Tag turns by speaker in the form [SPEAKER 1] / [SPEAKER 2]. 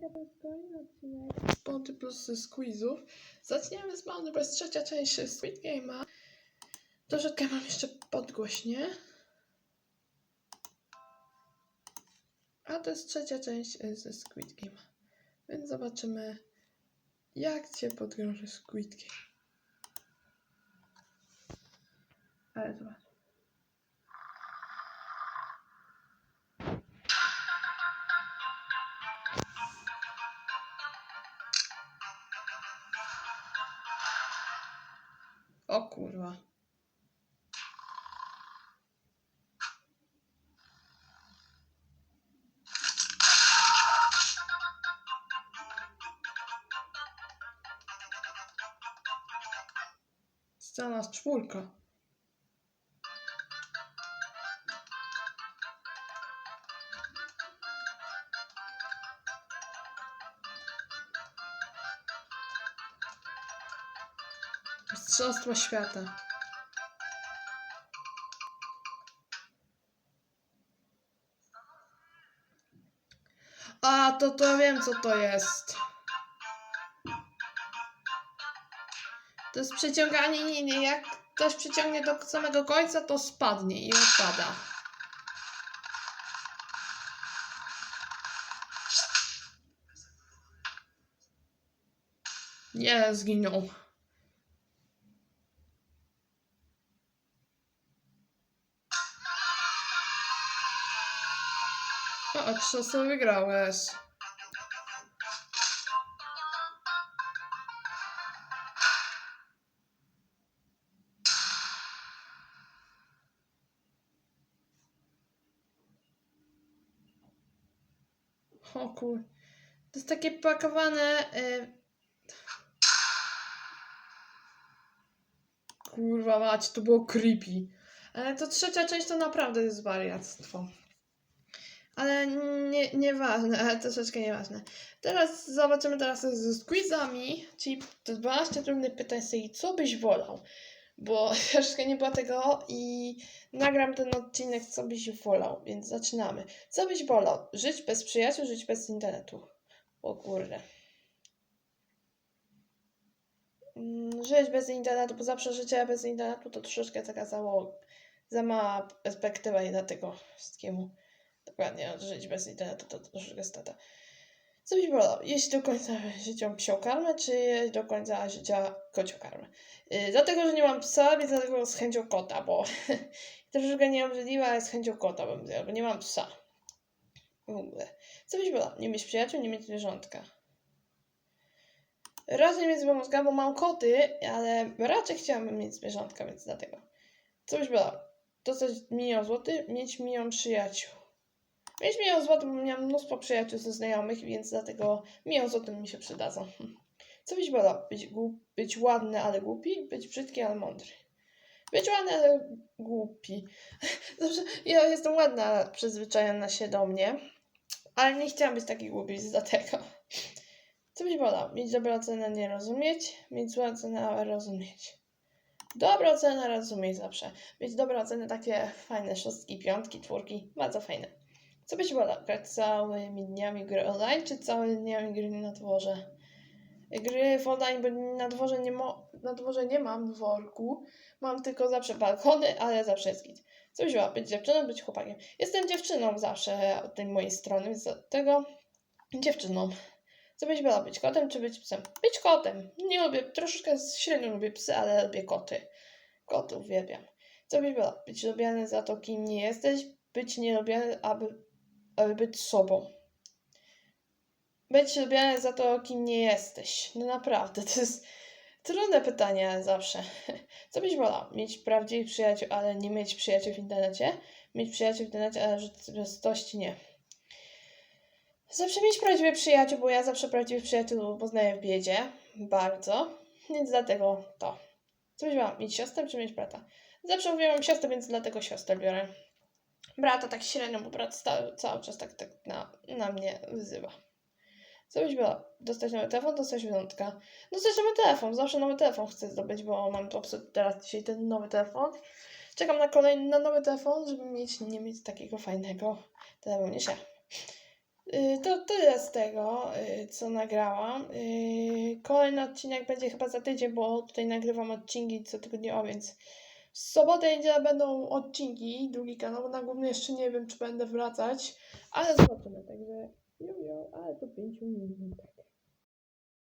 [SPEAKER 1] To jest kolejny odcinek z Ponty plus z quizów. Zaczniemy z Many, bo jest trzecia część Squid Game'a. Troszeczkę mam jeszcze podgłośnie. A to jest trzecia część y, ze Squid Game'a. Więc zobaczymy, jak cię podwiąże Squid Game. Ale zobacz. O kurwa. Scena z czwórka. Mistrzostwo świata. A, to to wiem co to jest. To jest przyciąganie liny. Jak ktoś przyciągnie do samego końca, to spadnie i odpada. Nie, zginął. A co sobie wygrałeś? O kur... To jest takie pakowane... Y... Kurwa mać, to było creepy. Ale to trzecia część to naprawdę jest wariactwo. Ale nie, nieważne, troszeczkę nieważne. Teraz zobaczymy teraz z quizami, czyli te 12 trudnych pytań z co byś wolał? Bo troszeczkę nie było tego i nagram ten odcinek, co byś wolał, więc zaczynamy. Co byś wolał? Żyć bez przyjaciół, żyć bez internetu? O kurde. Mm, Żyć bez internetu, bo zawsze życie bez internetu to troszeczkę taka zało, za mała perspektywa i dlatego wszystkiemu. Dokładnie, żyć bez internetu to troszeczkę stata. Co byś wolał? Jeść do końca życia psią karmę, czy jeść do końca życia kocią karmę? Yy, dlatego, że nie mam psa, więc dlatego z chęcią kota, bo troszeczkę nieobrzydliwa, ale z chęcią kota bym zjadł, bo nie mam psa. W ogóle. Co byś wolał? Nie mieć przyjaciół, nie mieć zwierzątka. Raczej mieć zwierzątka, bo mam koty, ale raczej chciałabym mieć zwierzątka, więc dlatego. Co byś wolał? Dostać milion złotych, mieć milion przyjaciół. Mieć milion złotych, bo miałam mnóstwo przyjaciół ze znajomych, więc dlatego milion złotych mi się przydadzą. Co byś wolał? Być, być ładny, ale głupi? Być brzydki, ale mądry? Być ładny, ale głupi. Zawsze ja jestem ładna, przyzwyczajona się do mnie, ale nie chciałam być taki głupi, dlatego. Co byś wolał? Mieć dobrą ocenę, nie rozumieć? Mieć złą ocenę, ale rozumieć? Dobra ocena, rozumieć zawsze. Mieć dobre oceny, takie fajne szóstki, piątki, czwórki, bardzo fajne. Co byś wolał? Grać całymi dniami gry online, czy całymi dniami gry na dworze? Gry w online, bo na dworze nie, mo- na dworze nie mam dworku. Mam tylko zawsze balkony, ale zawsze jest git. Co byś wolał? Być dziewczyną, być chłopakiem? Jestem dziewczyną zawsze od tej mojej strony, więc dlatego dziewczyną. Co byś wolał? Być kotem, czy być psem? Być kotem. Nie lubię, troszeczkę średnio lubię psy, ale lubię koty. Koty uwielbiam. Co byś wolał? Być lubiany za to, kim nie jesteś? Być nielubiany, aby aby być sobą. Być lubiany za to, kim nie jesteś. No naprawdę, to jest trudne pytanie zawsze. Co byś wolał? Mieć prawdziwych przyjaciół, ale nie mieć przyjaciół w internecie? Mieć przyjaciół w internecie, ale w rzeczywistości nie. Zawsze mieć prawdziwych przyjaciół, bo ja zawsze prawdziwych przyjaciół poznaję w biedzie. Bardzo. Więc dlatego to. Co byś wolał? Mieć siostrę czy mieć brata? Zawsze mówiłam siostrę, więc dlatego siostrę biorę. Brata tak średnio, bo brat sta- cały czas tak, tak na, na mnie wyzywa. Co byś wolał? Dostać nowy telefon, dostać wyjątka. Dostać nowy telefon, zawsze nowy telefon chcę zdobyć, bo mam to teraz dzisiaj ten nowy telefon. Czekam na kolejny, na nowy telefon, żeby mieć, nie mieć takiego fajnego telefonu ja. Y, To tyle z tego, y, co nagrałam. Y, Kolejny odcinek będzie chyba za tydzień, bo tutaj nagrywam odcinki cotygodniowo, więc w sobotę i niedzielę będą odcinki, drugi kanał. Na główny jeszcze nie wiem, czy będę wracać, ale zobaczymy. Także, jo, jo, ale to 5 minut.